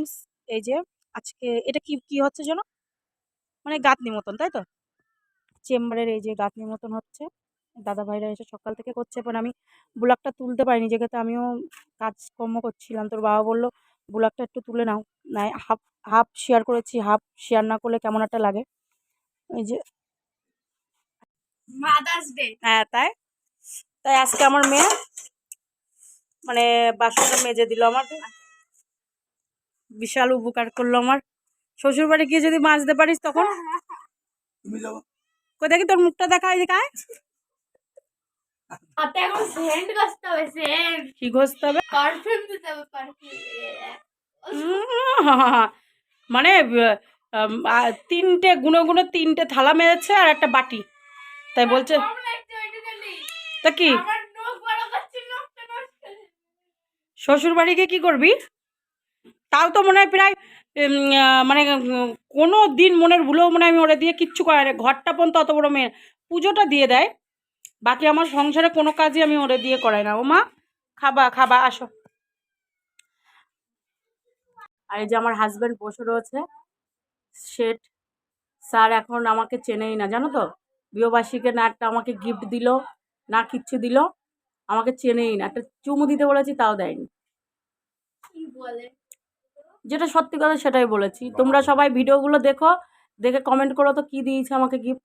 Friends এই যে আজকে এটা কি কি হচ্ছে যেন? মানে গাঁথনি মতন তাই তো? চেম্বারের এই যে গাঁথনি মতন হচ্ছে। দাদা ভাইরা এসে সকাল থেকে করছে পরে আমি ব্লগটা তুলতে পারিনি যেহেতু আমিও কাজকর্ম করছিলাম। তোর বাবা বলল ব্লগটা একটু তুলে নাও। নাই হাফ হাফ শেয়ার করেছি হাফ শেয়ার না করলে কেমন একটা লাগে। এই যে মাদার্স ডে হ্যাঁ তাই? তাই আজকে আমার মেয়ে মানে বাসনটা মেজে দিল আমার। বিশাল উপকার করল আমার। শ্বশুর বাড়ি গিয়ে যদি মাজতে পারিস তখন। কই দেখি তোর মুখটা দেখা এই দেখায় কি ঘষতে হবে? মানে তিনটে গুঁড়ো গুঁড়ো তিনটে থালা মেরেছে আর একটা বাটি। তাই বলছে তা কি? আমার নখ বড় করছে নখটা নষ্ট শ্বশুর বাড়ি গিয়ে কি করবি? তাও তো মনে হয় প্রায় মানে কোনো দিন মনের ভুলেও মনে আমি ওরা দিয়ে কিচ্ছু করে না ঘরটা পর্যন্ত অত বড় মেয়ে। পুজোটা দিয়ে দেয়। বাকি আমার সংসারে কোনো কাজই আমি ওরে দিয়ে করাই না। ও মা খাবা খাবা, আসো। আর এই যে আমার হাজব্যান্ড বসে রয়েছে শেঠ স্যার এখন আমাকে চেনেই না, জানো তো? বিয়েবার্ষিকে না একটা আমাকে গিফট দিল, না কিচ্ছু দিল, আমাকে চেনেই না। একটা চুমু দিতে বলেছি, তাও দেয়নি। বলে? যেটা সত্যি কথা সেটাই বলেছি। তোমরা সবাই ভিডিওগুলো দেখো দেখে কমেন্ট করো তো কি দিয়েছে আমাকে গিফট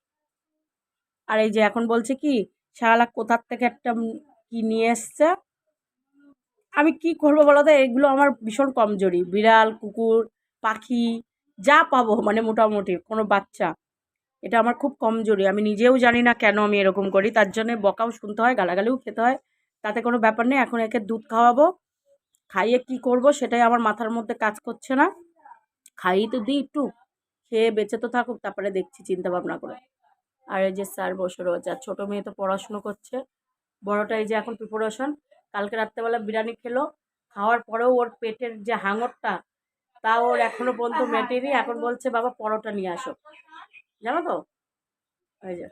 আর এই যে এখন বলছে কি শালা কোথার থেকে একটা কি নিয়ে এসছে? আমি কি করব বলো তো? এগুলো আমার ভীষণ কমজোরি। বিড়াল কুকুর পাখি যা পাবো মানে মোটামুটি কোনো বাচ্চা। এটা আমার খুব কমজোরি। আমি নিজেও জানি না কেন আমি এরকম করি। তার জন্য বকাও শুনতে হয় গালাগালিও খেতে হয়। তাতে কোনো ব্যাপার নেই এখন একে দুধ খাওয়াবো। খাইয়ে কি করব সেটাই আমার মাথার মধ্যে কাজ করছে না। খাইয়ে তো দিই একটু খেয়ে বেঁচে তো থাকুক তারপরে দেখছি চিন্তা ভাবনা করে। আর এই যে স্যার বসে রয়েছে আর ছোটো মেয়ে তো পড়াশুনো করছে। বড়টা এই যে এখন প্রিপারেশন কালকে রাত্রেবেলা বিরিয়ানি খেলো খাওয়ার পরেও ওর পেটের যে হাঙরটা তা ওর এখনও পর্যন্ত মেটেনি এখন বলছে বাবা পরোটা নিয়ে আসো। জানো তো? এই যে।